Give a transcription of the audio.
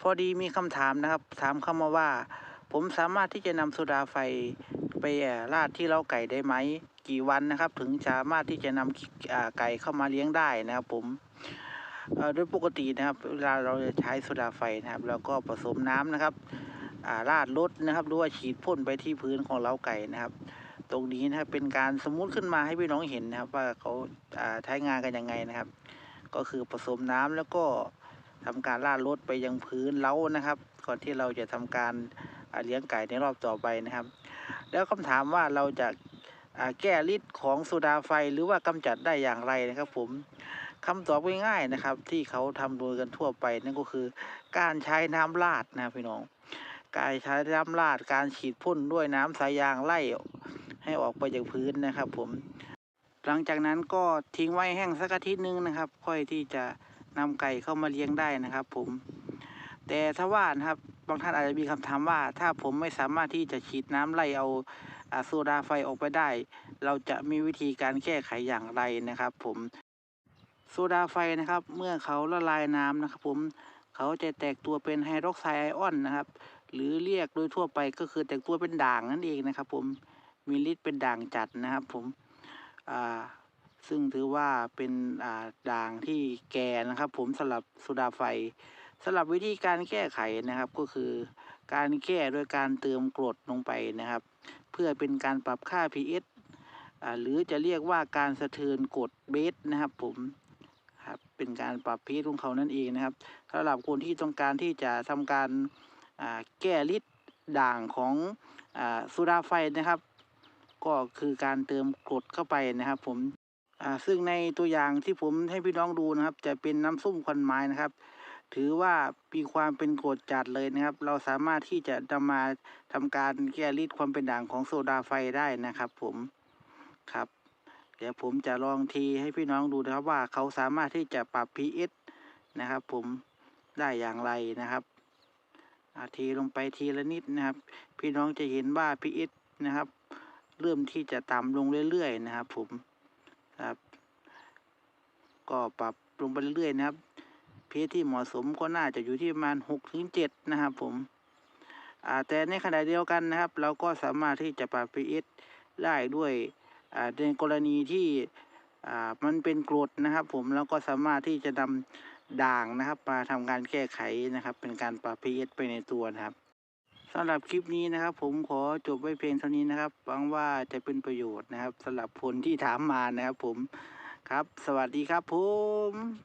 พอดีมีคำถามนะครับ ถามเข้ามาว่า ผมสามารถที่จะนำโซดาไฟไปอ่อราดที่เล้าไก่ได้ไหม กี่วันนะครับ ถึงสามารถที่จะนำอ่าไก่เข้ามาเลี้ยงได้นะครับ ผมโดยปกตินะครับ เวลาเราจะใช้โซดาไฟนะครับเราก็ผสมน้ำนะครับาราดรถนะครับหรือว่าฉีดพ่นไปที่พื้นของเล้าไก่นะครับ ตรงนี้นะครับเป็นการสมมุติขึ้นมาให้พี่น้องเห็นนะครับ ว่าเขาาใช้งานกันยังไงนะครับ ก็คือผสมน้ำแล้วก็ ทำการราดรถไปยังพื้นเล้านะครับ ก่อนที่เราจะทำการเลี้ยงไก่ในรอบต่อไปนะครับ แล้วคำถามว่าเราจะแก้ฤทธิ์ของโซดาไฟหรือว่ากำจัดได้อย่างไรนะครับผมคำตอบง่ายๆนะครับ ที่เขาทำโดยกันทั่วไปนั่นก็คือ การใช้น้ำราดนะพี่น้องการใช้น้ำราดการฉีดพ่นด้วยน้ำสายยางไล่ให้ออกไปจากพื้นนะครับ ผม หลังจากนั้นก็ทิ้งไว้แห้งสักอาทิตย์หนึงนะครับ ค่อยที่จะ นำไก่เข้ามาเลี้ยงได้นะครับ ผม แต่ถ้าว่านะครับบางท่านอาจจะมีคำถามว่า ถ้าผมไม่สามารถที่จะฉีดน้ำไล่เอาโซดาไฟออกไปได้ เราจะมีวิธีการแก้ไขอย่างไรนะครับ ผมโซดาไฟนะครับ เมื่อเขาละลายน้ำนะครับ ผมเขาจะแตกตัวเป็นไฮดรอกไซด์ไอออนนะครับ หรือเรียกโดยทั่วไปก็คือแตกตัวเป็นด่างนั่นเองนะครับ ผมมีฤทธิ์เป็นด่างจัดนะครับ ผมอ่า ซึ่งถือว่าเป็นด่างที่แก่นะครับผมสำหรับโซดาไฟสำหรับวิธีการแก้ไขนะครับก็คือ การแก้โดยการเติมกรดลงไปนะครับ เพื่อเป็นการปรับค่า pH หรือจะเรียกว่าการสะเทือนกรดเบสนะครับผมครับเป็นการปรับ pH ของเขานั่นเองนะครับสำหรับคนที่ต้องการที่จะทำการแก้ฤทธิ์ด่างของอ่าโซดาไฟนะครับ ก็คือการเติมกรดเข้าไปนะครับ ผม อ่าซึ่งในตัวอย่างที่ผมให้พี่น้องดูนะครับ จะเป็นน้ำส้มควันไม้นะครับ ถือว่ามีความเป็นกรดจัดเลยนะครับ เราสามารถที่จะนำมาทำการแก้ฤทธิ์ความเป็นด่างของโซดาไฟได้นะครับผมครับ เดี๋ยวผมจะลองทีให้พี่น้องดูนะครับว่าเขาสามารถที่จะปรับ pH นะครับ ผมได้อย่างไรนะครับอาทีลงไปทีละนิดนะครับ พี่น้องจะเห็นว่า pH นะครับ เริ่มที่จะต่ำลงเรื่อยๆนะครับ ผม ครับ ก็ปรับลงไปเรื่อยๆนะครับ เพจที่เหมาะสมก็น่าจะอยู่ที่ประมาณหกถึงเจ็ดนะครับผมอาแต่ในขณะเดียวกันนะครับ เราก็สามารถที่จะปรับ pH ได้ด้วยในกรณีที่มันเป็นกรดนะครับ ผมแล้วก็สามารถที่จะนำด่างนะครับ มาทำการแก้ไขนะครับ เป็นการปรับ pH ไปในตัวนะครับ สำหรับคลิปนี้นะครับ ผมขอจบไว้เพียงเท่านี้นะครับหวังว่าจะเป็นประโยชน์นะครับสำหรับคนที่ถามมานะครับ ผมครับ สวัสดีครับผม